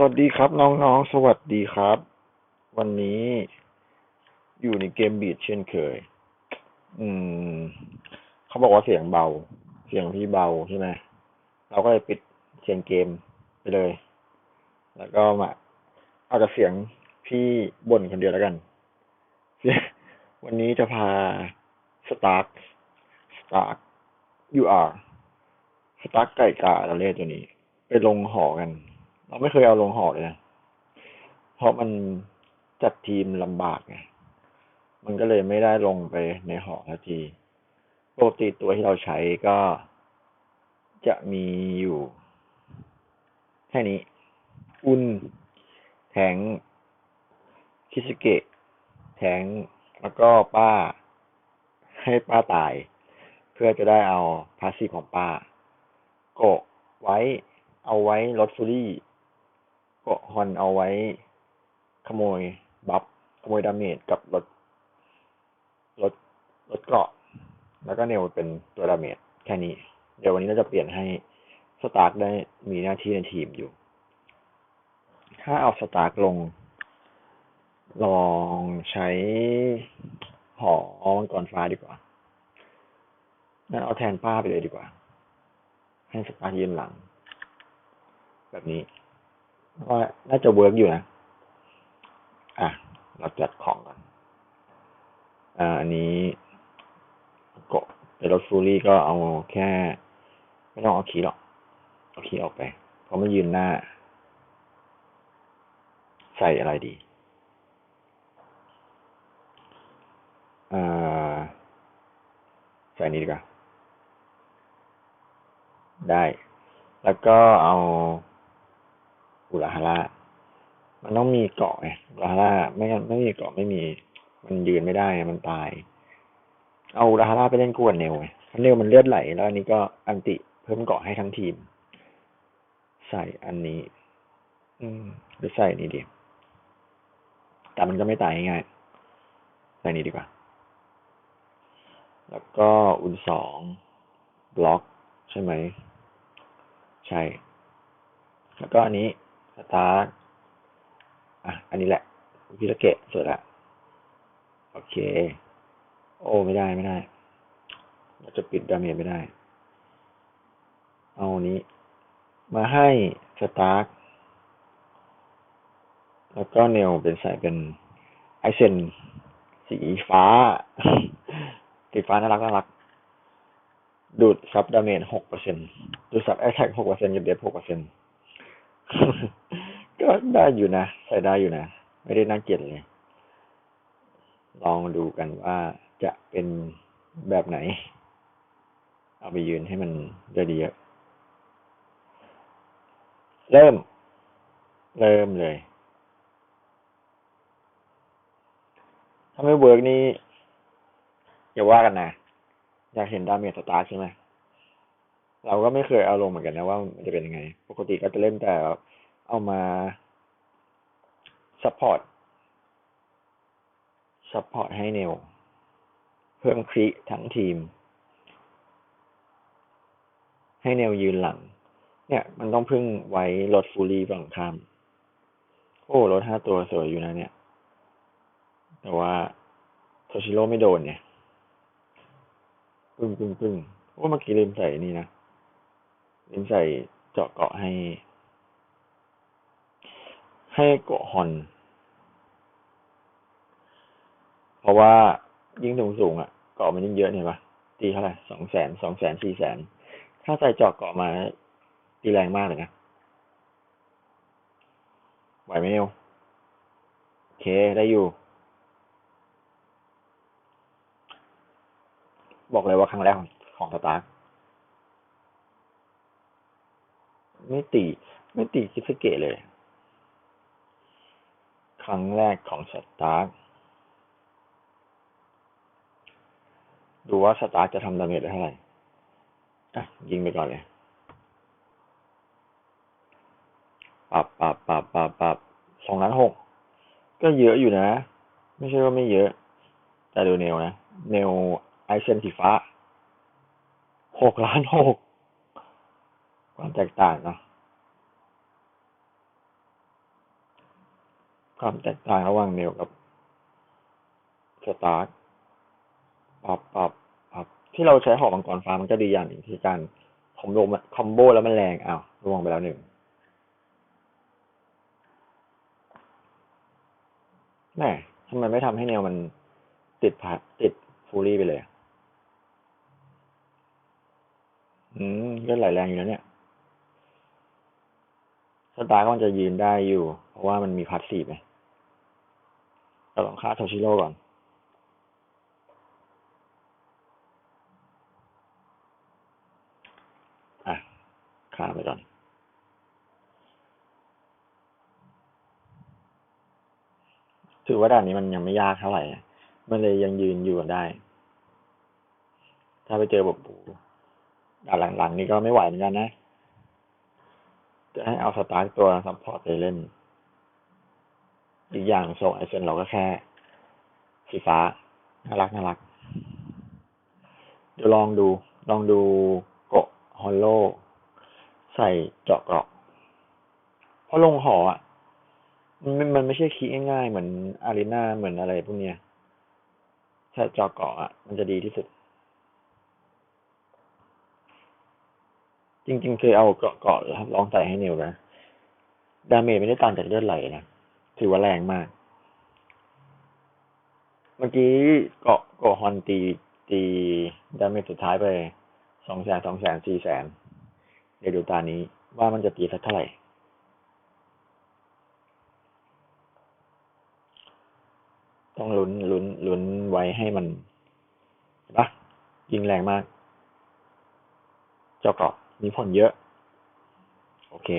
สวัสดีครับน้องๆ สวัสดีครับ วันนี้อยู่ในเกมบีดเช่นเคย อืม เขาบอกว่าเสียงเบา เสียงพี่เบาใช่ไหมเราก็เลยปิดเสียงเกมไปเลย แล้วก็มาเอาแต่เสียงพี่บ่นคนเดียวแล้วกัน วันนี้จะพาสตาร์สตาร์ยูอาร์สตาร์ไก่กาเราเรียกตัวนี้ ไปลงหอกัน เราไม่เคยเอาลงหอเลยนะเพราะมันจัดทีมลำบากไงมันก็เลยไม่ได้ลงไปในหอทันทีปกติตัวที่เราใช้ก็จะมีอยู่แค่นี้ อุนแทงคิสเกะแทงแล้วก็ป้า ให้ป้าตาย เพื่อจะได้เอาพาสซีของป้า โกะไว้เอาไว้ลดฟูรี่ โกาะฮอนเอาไว้ขโมยบัฟ ขโมยดาเมจกับลดลดลดเกราะ แล้วก็เนลเป็นตัวดาเมจแค่นี้ เดี๋ยววันนี้เราจะเปลี่ยนให้สตาร์กได้มีหน้าที่ในทีมอยู่ ถ้าเอาสตาร์กลง ลองใช้หอมังกรฟ้าดีกว่างั้นเอาแทนป้าไปเลยดีกว่า ให้สตาร์กยืนหลัง แบบนี้ ว่าน่าจะเวิร์กอยู่นะ อะ เราจัดของก่อนอ่า อันนี้ก็เป็นรถฟูรี่ก็เอาแค่ ไม่ต้องเอาคีย์หรอก เอาคีย์ออกไป เพราะมันยืนหน้า ใส่อะไรดี อ่า ใส่นี้ดีกว่า ได้ แล้วก็เอา อุลาฮาร่ามันต้องมีเกาะไงอุลาฮาร่าไม่งั้นไม่มีเกาะไม่มี มันยืนไม่ได้มันตาย เอาอุลาฮาร่าไปเล่นกวนเนลไงเนลมันเลือดไหล แล้วอันนี้ก็อันติเพิ่มเกาะให้ทั้งทีม ใส่อันนี้ อืมหรือใส่นี้ดีแต่มันก็ไม่ตายง่ายใส่นี้ดีกว่า แล้วก็อุนสองบล็อกใช่ไหม ใช่ แล้วก็อันนี้ สตาร์อะ อันนี้แหละพิรเกะสร็จละโอเค โอ้ไม่ได้ไม่ได้ เราจะปิดดาเมจไม่ได้ เอานี้ มาให้สตาร์แล้วก็เนลเป็นใส่เป็นไอเซนสีฟ้า สีฟ้าน่ารักน่ารัก ดูดซับดาเมจหกเปอร์เซ็นดูดซับแอคแทกหกเปอร์เซ็นกับเดฟหกเปอร์เซ็น ก็ได้อยู่นะใส่ได้อยู่นะ ไม่ได้น่าเกลียดเลย ลองดูกันว่าจะเป็นแบบไหน เอาไปยืนให้มันได้ดีอะเริ่ม เริ่มเลย ถ้าไม่เวิร์กนี่อย่าว่ากันนะ อยากเห็นดาเมจสตาร์ใช่ไหมเราก็ไม่เคยเอาลงเหมือนกันนะว่ามันจะเป็นยังไง ปกติก็จะเล่นแต่ เอามาซัพพอร์ตซัพพอร์ตให้เนวเพิ่มคริทั้งทีม ให้เนวยืนหลัง เนี่ย มันต้องพึ่งไว้ลดฟูลี่ฝั่งข้าม โอ้ลดห้าตัวสวยอยู่นะเนี่ย แต่ว่าโทชิโร่ไม่โดนเนี่ยปึ้งปึ้งปึ้งโอ้เมื่อกี้ลืมใส่นี่นะลืมใส่เจาะเกาะให้ ให้เกาะฮอน เพราะว่ายิ่งสูงสูงอะเกาะมันยิ่งเยอะเนี่ยปะตีเท่าไหร่สองแสนสองแสนสี่แสน ถ้าใส่เจาะเกาะมาตีแรงมากเลยนะไหวไหมเอวโอเค ได้อยู่ บอกเลยว่าครั้งแรกของของสตาร์ไม่ตี ไม่ตีคิสเกะเลย ครั้งแรกของสตาร์ดูว่าสตาร์จะทำดาเมจได้เท่าไหร่อะยิงไปก่อนเลยปับปับปับปับปับสองล้านหกก็เยอะอยู่นะ ไม่ใช่ว่าไม่เยอะ แต่ดูเนวนะ เนวไอเซนสีฟ้าหกล้านหกความแตกต่างเนาะ ความแตกต่างระหว่างเนลกับสตาร์ทปรับปรับปรับที่เราใช้หอกมังกรฟ้ามันก็ดีอย่างหนึ่งที่การคอมโบคอมโบแล้วมันแรงอ้าวร่วงไปแล้วหนึ่งแม่ทำไมไม่ทำให้แนวมันติดพัดติดฟูรี่ไปเลยอะอืมเลือดไหลแรงอยู่แล้วเนี่ยสตาร์ก็มันจะยืนได้อยู่ เพราะว่ามันมีพัดสีไง เราลองฆ่าโทชิโร่ก่อน อะฆ่าไปก่อน ถือว่าด่านนี้มันยังไม่ยากเท่าไหร่ มันเลยยังยืนอยู่ได้ ถ้าไปเจอแบบปูด่านหลังๆ นี่ก็ไม่ไหวเหมือนกันนะ จะให้เอาสตาร์ตัวซัพพอร์ตไปเล่น อีกอย่างโซไอเซนเราก็แค่ สีฟ้า น่ารักน่ารัก เดี๋ยวลองดู ลองดูโกะฮอลโล ใส่เจาะเกราะเพราะลงหออะ มันมันไม่ใช่คีง่ายๆ เหมือนอารีนาเหมือนอะไรพวกเนี้ยใส่เจาะเกราะอะ มันจะดีที่สุด จริงๆเคยเอาเกาะเกราะลองใส่ให้นิวนะ ดาเมจไม่ได้ต่างจากเลือดไหลนะ ถือว่าแรงมาก เมื่อกี้เกาะเกาะฮอนตีตีดาเมจสุดท้ายไปสองแสนสองแสนสี่แสนเดี๋ยวดูตานี้ว่ามันจะตีสักเท่าไหร่ต้องลุ้นลุ้นลุ้นไว้ให้มันนปะยิงแรงมาก เจ้าเกาะมีผลเยอะ โอเค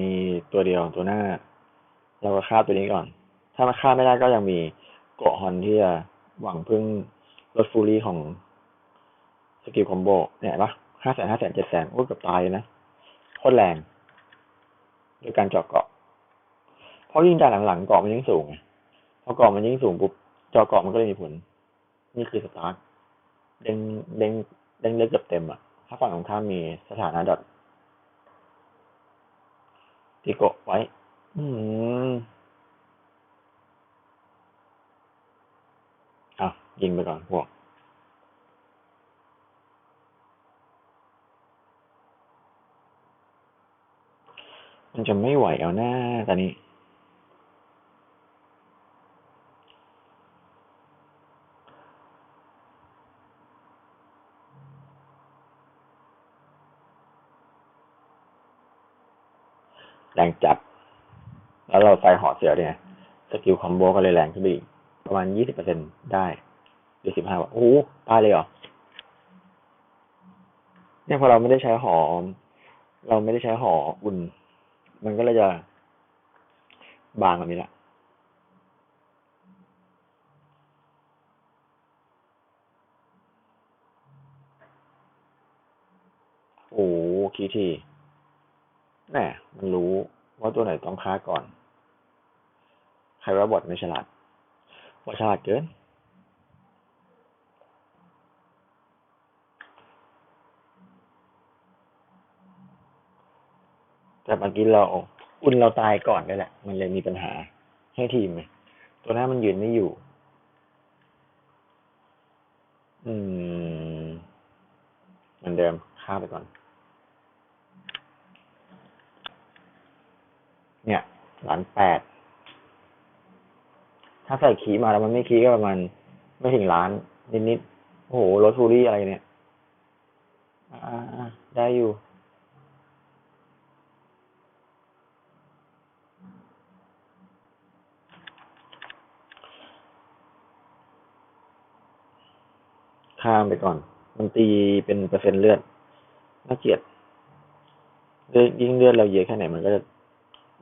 มีตัวเดียวตัวหน้า เราก็ฆ่าตัวนี้ก่อน ถ้ามันฆ่าไม่ได้ก็ยังมีเกาะฮอนที่จะหวังพึ่งลดฟูรี่ของสกิลคอมโบเนี่ยนปะห้าแสนห้าแสนเจ็ดแสนโอ้ยเกับตายนะโคตรแรงโดยการเจาะเกาะ เพราะยิ่งจากหลังๆเกาะมันยิ่งสูงไงพอเกาะมันยิ่งสูงปุ๊บเจาะเกาะมันก็เลยมีผล นี่คือสตาร์ทเด้งเด้งเด้งเลือดเกือบเต็มอะถ้าฝั่งของข้ามมีสถานะดอท ตีโกะไว้ อืมอะยิงไปก่อนพวกมันจะไม่ไหวเอาหน้าตอนนี้ แรงจัดแล้วเราใส่หอเสือเนี่ยสกิลคอมโบก็เลยแรงขึ้นไปอีกประมาณยี่สิบเปอร์เซ็นได้หรือสิบห้าโอ้โหตายเลยเหรอเนี่ยพอเราไม่ได้ใช้หอม เราไม่ได้ใช้หออุ่น มันก็เลยจะบางแบบนี้แหละโอ้คีที แหมมันรู้ว่าตัวไหนต้องฆ่าก่อน ใครว่าบอทไม่ฉลาดบอทฉลาดเกินแต่เมื่อกี้เราอุ่นเราตายก่อนด้วยแหละ มันเลยมีปัญหาให้ทีมตัวหน้ามันยืนไม่อยู่ อืมเหมือนเดิมฆ่าไปก่อน เนี่ยล้านแปด ถ้าใส่ขีมาแล้วมันไม่ขีก็ประมาณไม่ถึงล้าน นิดๆ โอ้โหรถฟูรี่อะไรเนี่ย อ่าได้อยู่ข้ามไปก่อน มันตีเป็นเปอร์เซ็นต์เลือด น่าเกลียดเลือดยิ่งเลือดเราเยอะแค่ไหนมันก็จะ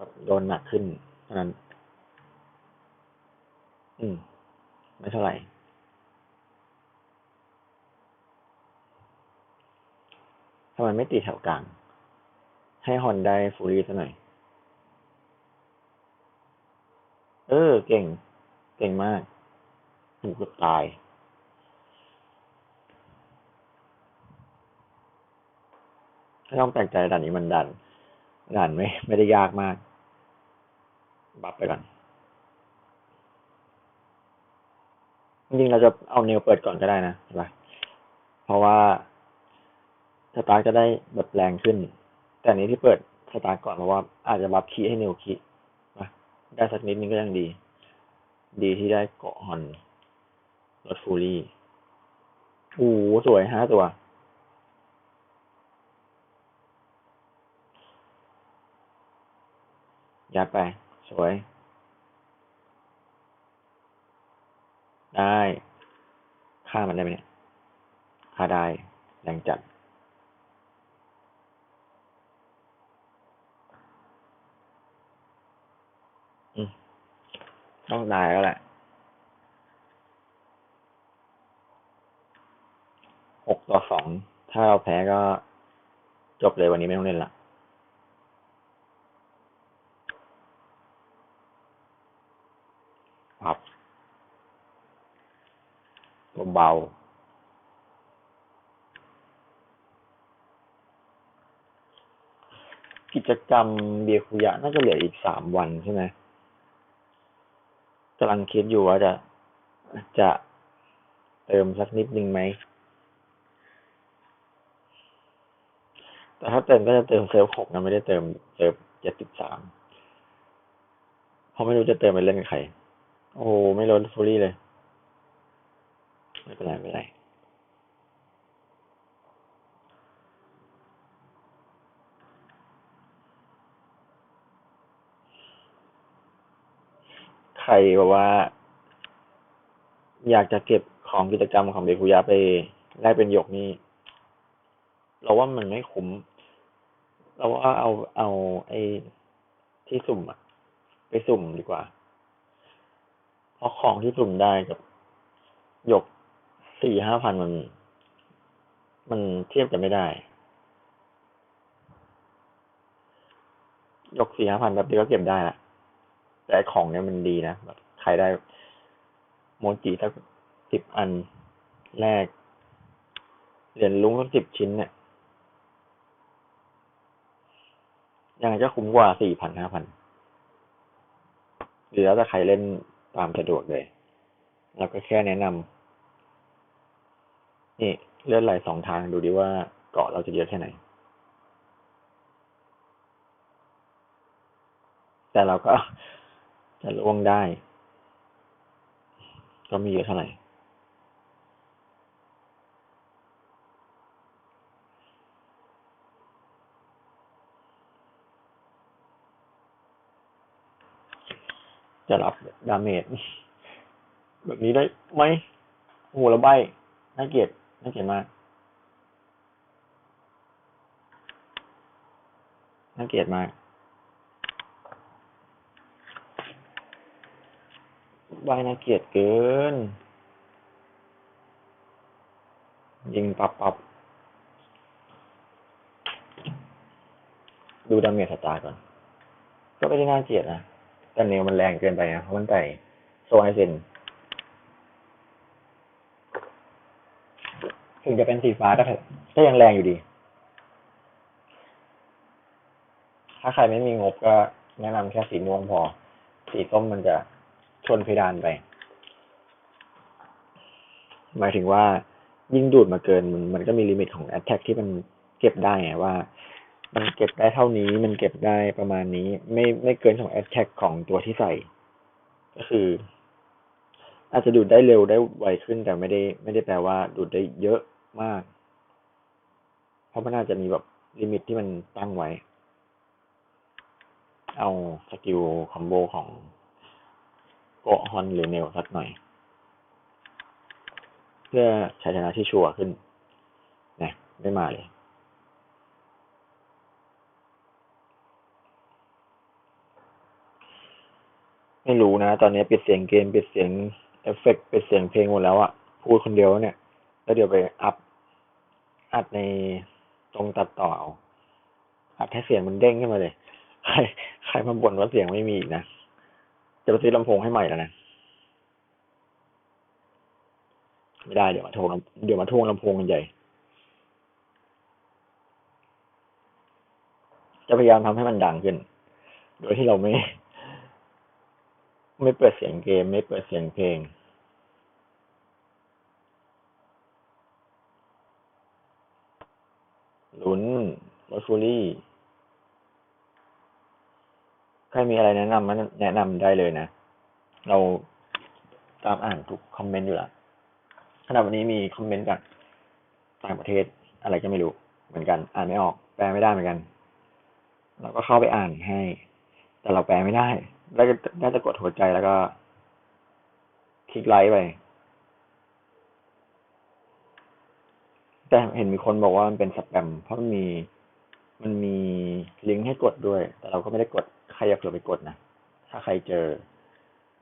แบบโดนหนักขึ้นเท่านั้น อืม ไม่เท่าไหร่ ทำไมไม่ตีแถวกลาง ให้ฮอนได้ฟูรี่ซะหน่อย เออ เก่ง เก่งมากหูเกือบตายไม่ต้องแปลกใจด่านนี้มันด่านด่านไม่ไม่ได้ยากมาก บัฟไปก่อนจริงๆเราจะเอาเนวเปิดก่อนก็ได้นะใช่ปะเพราะว่าสตาร์ทจะได้แบบแรงขึ้น แต่นี้ที่เปิดสตาร์ก่อนเพราะว่าอาจจะบัฟคีให้เนวคีได้สักนิดนึงก็ยังดี ดีที่ได้เกาะฮอนรถฟูรี่โอ้สวยห้าตัว ยัดไป สวย ได้ฆ่ามันได้ไหมเนี่ยฆ่าได้แรงจัด ต้องตายแล้วแหละหกต่อสอง ถ้าเราแพ้ก็จบเลยวันนี้ไม่ต้องเล่นละ ครับ เบาๆกิจกรรมเบียคุยะน่าจะเหลืออีกสามวันใช่ไหมกำลังคิดอยู่ว่าจะจะเติมสักนิดนึงไหม แต่ถ้าเติมก็จะเติมเซิร์ฟหกนะไม่ได้เติมเซิร์ฟเจ็ดสิบสามเพราะไม่รู้จะเติมไปเล่นกับใคร โอ้ไม่ลดฟูรี่เลย ไม่เป็นไรไม่เป็นไรใครบอกว่า อยากจะเก็บของกิจกรรมของเบคุยะไปได้เป็นหยกนี่เราว่ามันไม่คุ้ม เราว่าเอาเอาไอ้ที่สุ่มอะไปสุ่มดีกว่า เพราะของที่สุ่มได้กับหยก สี่ห้าพันมัน มันเทียบกันไม่ได้ ยกสี่ห้าพันแบบเดียวก็เก็บได้ละแต่ของเนี้ยมันดีนะแบบใครได้โมจิสักสิบอันแรก เหรียญลุงสักสิบชิ้นเนี่ยยังไงก็คุ้มกว่าสี่พันห้าพันหรือแล้วแต่ใครเล่นตามสะดวกเลย เราก็แค่แนะนำ นี่เลื่อนไหลสองทางดูดิว่าเกาะเราจะเยอะแค่ไหน แต่เราก็จะล่วงได้ ก็ไม่เยอะเท่าไหร่จะรับดาเมจแบบนี้ได้ไหมโอ้โหแล้วใบน่าเกลียด น่าเกลียดมากน่าเกลียดมาก ใบน่าเกลียดเกิน ยิงปับปับดูดาเมจสตาร์ก่อน ก็ไม่ได้น่าเกลียดนะ แต่เนวมันแรงเกินไปนะ เพราะมันใส่โซไฮเซน ถึงจะเป็นสีฟ้าก็เถอะก็ยังแรงอยู่ดี ถ้าใครไม่มีงบก็แนะนำแค่สีม่วงพอ สีส้มมันจะชนเพดานไป หมายถึงว่ายิ่งดูดมาเกินมันมันก็มีลิมิตของ a t t a c k ที่มันเก็บได้ไงว่า มันเก็บได้เท่านี้มันเก็บได้ประมาณนี้ ไม่ไม่เกินของ a t t a c k ของตัวที่ใส่ ก็คือ อาจจะดูดได้เร็วได้ไวขึ้นแต่ไม่ได้ ไม่ได้แปลว่าดูดได้เยอะ มาก เพราะมันอาจะมีแบบลิมิตที่มันตั้งไว้ เอาสกิลคอมโบของโกฮอนหรือเนลสักหน่อย เพื่อชัยชนะที่ชัวร์ขึ้นนะไม่มาเลยไม่รู้นะ ตอนนี้ปิดเสียงเกมปิดเสียงเอฟเฟกต์ปิดเสียงเพลงหมดแล้วอะพูดคนเดียวเนี่ย แล้วเดี๋ยวไปอัพอัดในตรงตัดต่อเอาอัดให้เสียงมันเด้งขึ้นมาเลย ใครใครมาบ่นว่าเสียงไม่มีอีกนะ จะไปซื้อลำโพงให้ใหม่แล้วนะ ไม่ได้เดี๋ยวมาโทรเดี๋ยวมาทวงลำโพงกันใหญ่ จะพยายามทำให้มันดังขึ้น โดยที่เราไม่ ไม่เปิดเสียงเกม ไม่เปิดเสียงเพลง ลุ้นรถฟูรี่ใครมีอะไรแนะนำมันแนะนำได้เลยนะ เราตามอ่านทุกคอมเมนต์อยู่ล้วขณะวันนี้มีคอมเมนต์จากต่างประเทศอะไรก็ไม่รู้เหมือนกัน อ่านไม่ออก แปลไม่ได้เหมือนกัน เราก็เข้าไปอ่านให้ แต่เราแปลไม่ได้ แล้วก็ได้แต่กดหัวใจแล้วก็ คลิกไลค์ไป แต่เห็นมีคนบอกว่ามันเป็นสแปม เพราะมันมีมันมีลิงก์ให้กดด้วย แต่เราก็ไม่ได้กด ใครอยากเผื่อไปกดนะ ถ้าใครเจอ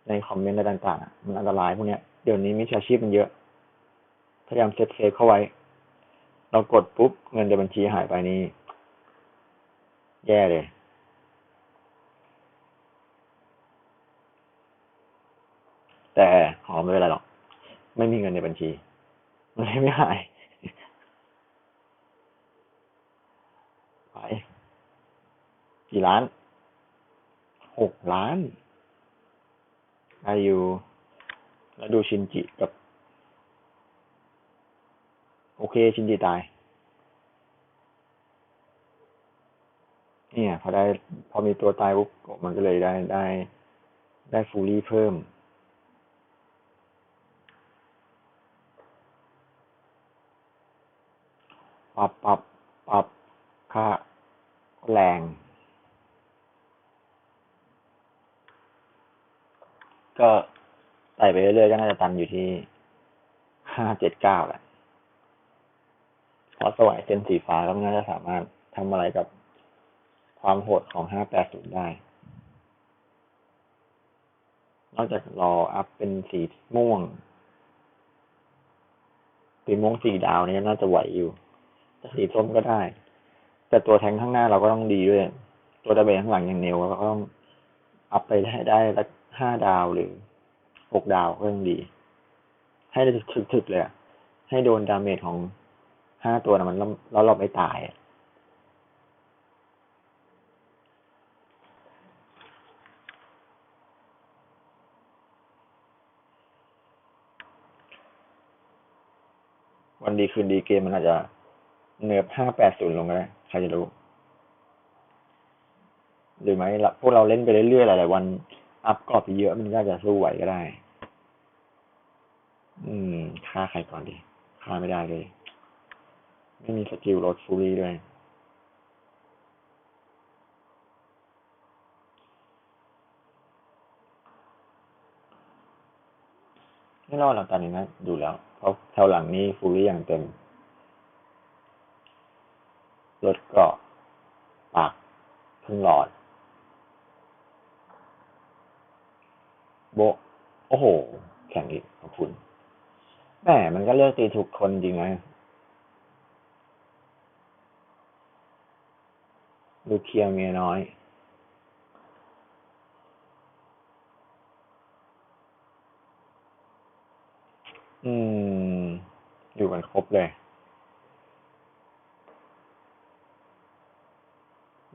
ในคอมเมนต์อะไรต่างๆอะมันอันตรายพวกเนี้ย เดี๋ยวนี้มิจฉาชีพมันเยอะ พยายามเซฟเซฟเข้าไว้ เรากดปุ๊บ เงินในบัญชีหายไปนี่แย่เลยแต่หอมไม่เป็นไรหรอก ไม่มีเงินในบัญชี มันเลยไม่หาย ไปกี่ล้านหกล้านอายุแล้วดูชินจิกับ โอเค ชินจิตาย เนี่ย พอได้ พอมีตัวตายปุ๊บมันก็เลยได้ได้ ได้ฟูลี่เพิ่ม ปรับปรับปรับค่า แรง ก็ไต่ไปเรื่อยๆก็น่าจะตันอยู่ที่ห้าเจ็ดเก้าแหละเพราะสวายเซนสีฟ้าก็น่าจะสามารถทำอะไรกับความโหดของห้าแปดศูนย์ได้ นอกจากรออัพเป็นสีม่วงสีม่วงสีดาวนี่น่าจะไหวอยู่จะสีส้มก็ได้ แต่ตัวแทงข้างหน้าเราก็ต้องดีด้วย ตัวตะเบนข้างหลังอย่างเนวเราก็ต้องอัพไปได้ได้ละห้าดาวหรือหกดาวก็ยังดี ให้ได้ถึกๆเลยให้โดนดาเมจของห้าตัวนะมันแล้วเราไม่ตายวันดีคืนดีเกมมันอาจจะเนิร์ฟห้าแปดศูนย์ลงก็ได้ ใครจะรู้ หรือไม่พวกเราเล่นไปเรื่อยๆหลายๆวัน อัพกรอบไปเยอะมันก็จะสู้ไหวก็ได้ อืมฆ่าใครก่อนดีฆ่าไม่ได้เลย ไม่มีสกิลลดฟูรี่ด้วยไม่รอดหรอกตอนนี้นะ ดูแล้ว เพราะแถวหลังนี้ฟูรี่อย่างเต็ม ลดกราะปากพึ่งหลอดโบโอ้โห แข่งอีกขอบคุณแหมมันก็เลือกตีถูกคนจริงนะลูเคียเมียน้อยอืม อยู่กันครบเลย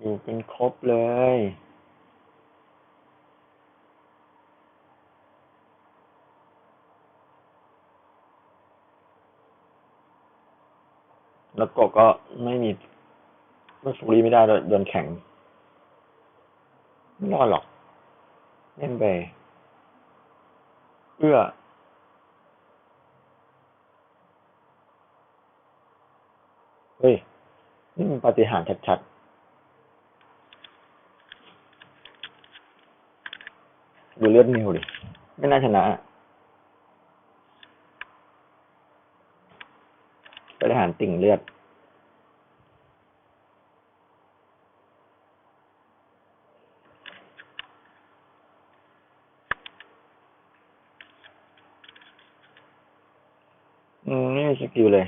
อยู่เป็นครบเลยแล้วก็ก็ไม่มีไม่ฟูรีไม่ได้โดนแข็ง ไม่รอดหรอกเล่นไปเอื้อเฮ้ย นี่มันปฏิหารชัดๆ ดูเลือดนิวดิ ไม่น่าชนะปาฏิหารติ่งเลือด อืม ไม่มีสกิลเลย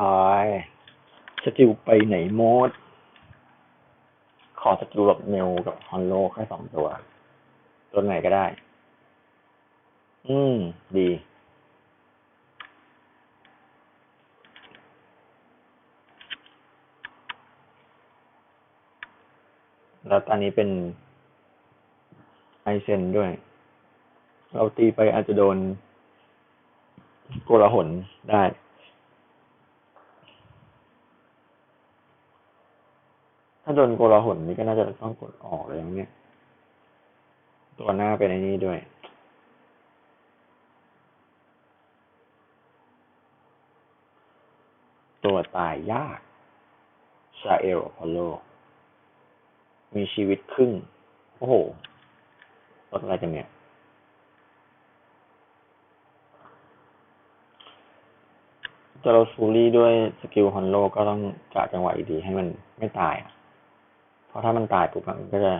อายสกิลไปไหนโมด ขอสกิลแบบเมลกับฮอนโลแค่สองตัว ตัวไหนก็ได้ อืม ดี แล้วตอนนี้เป็นไอเซนด้วย เราตีไปอาจจะโดนโกลาหลได้ ถ้าโดนโกลาหลนี่ก็น่าจะต้องกดออกเลยนะเนี่ย ตัวหน้าเป็นไอ้นี้ด้วยตัวตายยาก ชาเอลอพอลโล มีชีวิตครึ่ง โอ้โหรถอะไรกันเนี่ย จะเราซูรี่ด้วยสกิลฮอนโลก็ต้องกะจังหวะดีๆให้มันไม่ตายอะ ราะถ้ามันตายปุ๊บมันก็จะ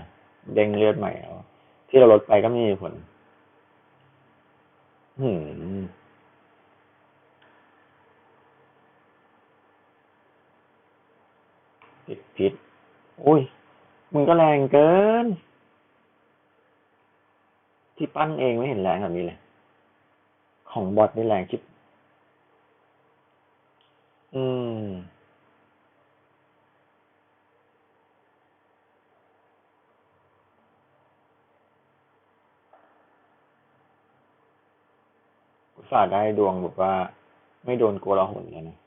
เด้งเลือดใหม่แล้วที่เราลดไปก็ไม่มีผลหืมติดพิษอุ้ย มึงก็แรงเกิน ที่ปั้นเองไม่เห็นแรงแบบนี้เลย ของบอทนี่แรงคิดอืม อุตส่าห์ได้ดวงแบบว่า ไม่โดนโกลาหลเลยนะ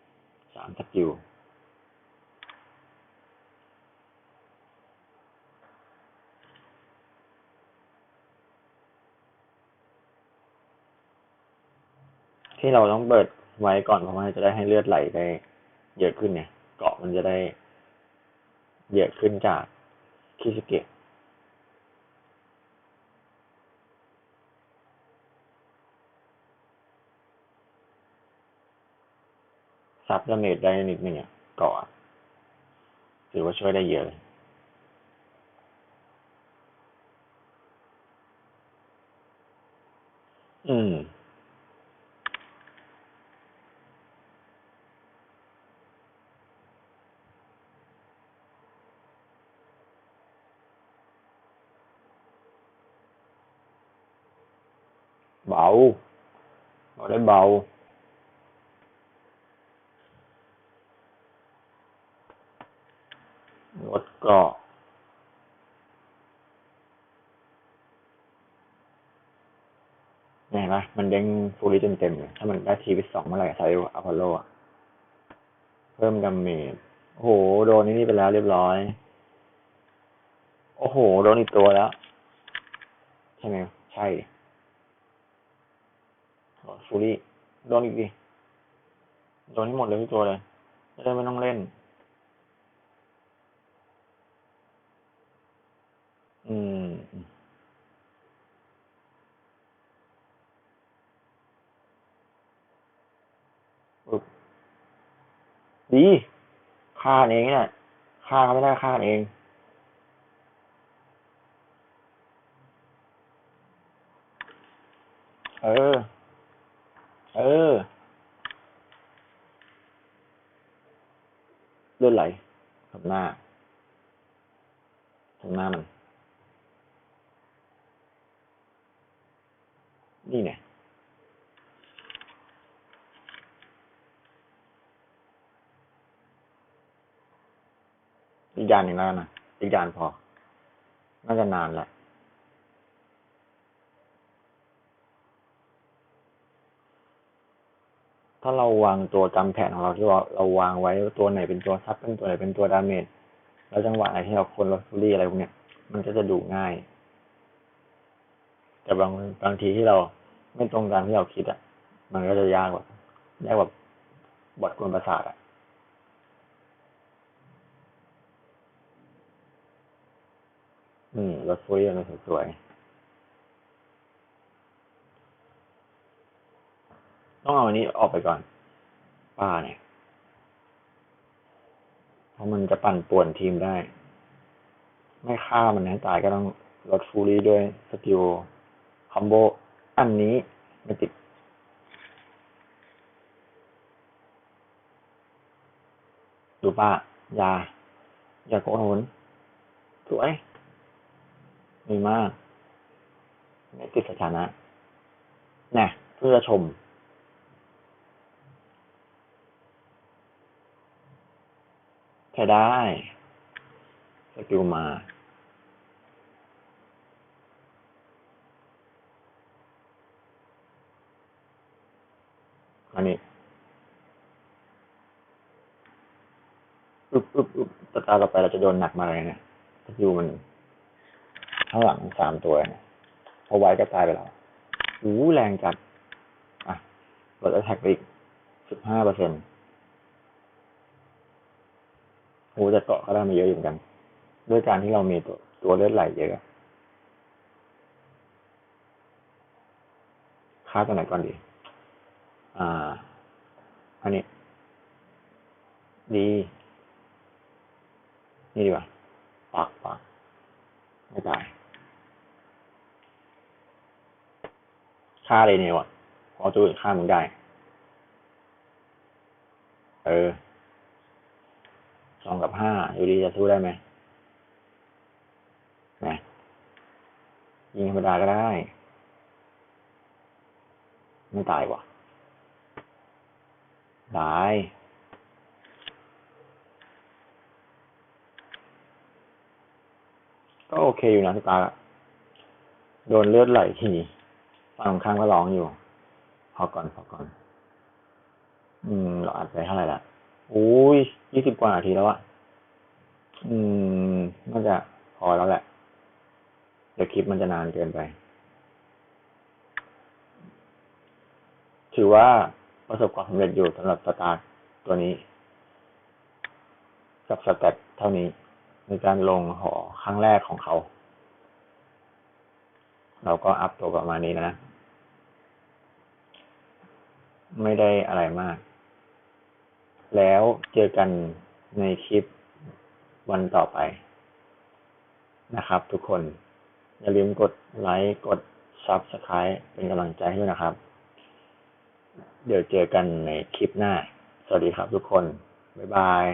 สามสกิลที่เราต้องเปิดไว้ก่อนเพราะว่าจะได้ให้เลือดไหลได้เยอะขึ้นเนี่ย เกาะมันจะได้เยอะขึ้นจากคิสเกะ ซับดาเมจได้นิดนึงอะเกาะถือว่าช่วยได้เยอะเลยอืมเบาเราได้เบา ลดเกราะเนี่ยเห็นไหมมันเด้งฟูลิเต็มเลยถ้ามันได้ทีวิตสองเมื่อไหร่ไซส์อพอลโลอะเพิ่มดาเมจโอ้โห โดนนี่ไปแล้วเรียบร้อย โอ้โห โดนอีกตัวแล้ว ใช่ไหมใช่ฟูลี่โดนอีกดิโดนให้หมดเลยทุกตัวเลยจะได้ไม่ต้องเล่น อืมปึ๊บดีฆ่าเองเนี่ยฆ่าเขาไม่ได้ฆ่าเอง เออ เออเลือดไหลทำหน้าทำหน้ามัน นี่เนี่ยอีกด่านหนึ่งแล้วนนะอีกด่านพอ น่าจะนานแหละถ้าเราวางตัวจำแผนของเราที่ว่าเราวางไว้ว่าตัวไหนเป็นตัวซับเป็นตัวไหนเป็นตัวดาเมจแล้วจังหวะไหนที่เราคนลอตฟูรี่อะไรพวกเนี้ยมันก็จะดูง่าย แต่บางบางทีที่เรา ไม่ตรงตามที่เราคิดอะ มันก็จะยากกว่ายากกว่าบทกวนประสาทอะอืมรถฟูรี่มันสวยๆต้องเอาอันนี้ออกไปก่อน ป้าเนี่ย เพราะมันจะปั่นป่วนทีมได้ ไม่ฆ่ามันให้ตายก็ต้องลดฟูรี่ด้วยสกิลคอมโบ อันนี้ไม่ติดดูป้ายายาโกนหนสวยดีมาก ไม่ติดสถานะนะเพื่อชม ใช้ได้ สกิลมา อันนี้อึบอึบอึบตาตาต่อไปเราจะโดนหนักมาเลยเนี่ยสกิลมันข้างหลังสามตัวเนี่ยพอไว้ก็ตายไปแล้วอู้แรงจัด อะลดแท็กอีกสิบห้าเปอร์เซ็นต์โอ้จะเกาะก็ได้มาเยอะอยู่เหมือนกัน ด้วยการที่เรามีตัวตัวเลือดไหลเยอะค่าตัวไหนก่อนดี อ่า อันนี้ ดี นี่ดีกว่าปักปักไม่ตาย ฆ่าเลยเนี่ยวะพอตัวอื่นฆ่ามึงได้ เออ สองกับห้าอยู่ดีจะสู้ได้ไหมนะยิงธรรมดาก็ได้ ไม่ตายว่ะ ตาย ก็โอเคอยู่นะสตาโดนเลือดไหลทีฝั่งข้างก็ร้องอยู่ พอก่อนพอก่อน อืม เราอัดไปเท่าไหร่ละอุ้ยยี่สิบกว่านาทีแล้วอะอืม น่าจะพอแล้วแหละ เดี๋ยวคลิปมันจะนานเกินไป ถือว่า ประสบความสำเร็จอยู่สำหรับสตาร์ตัวนี้ กับสเต็ปเท่านี้ ในการลงหอครั้งแรกของเขา เราก็อัพตัวประมาณนี้นะ ไม่ได้อะไรมาก แล้วเจอกันในคลิปวันต่อไปนะครับทุกคน อย่าลืมกดไลค์กด Subscribe เป็นกำลังใจให้ด้วยนะครับ เดี๋ยวเจอกันในคลิปหน้า สวัสดีครับทุกคน บ๊ายบาย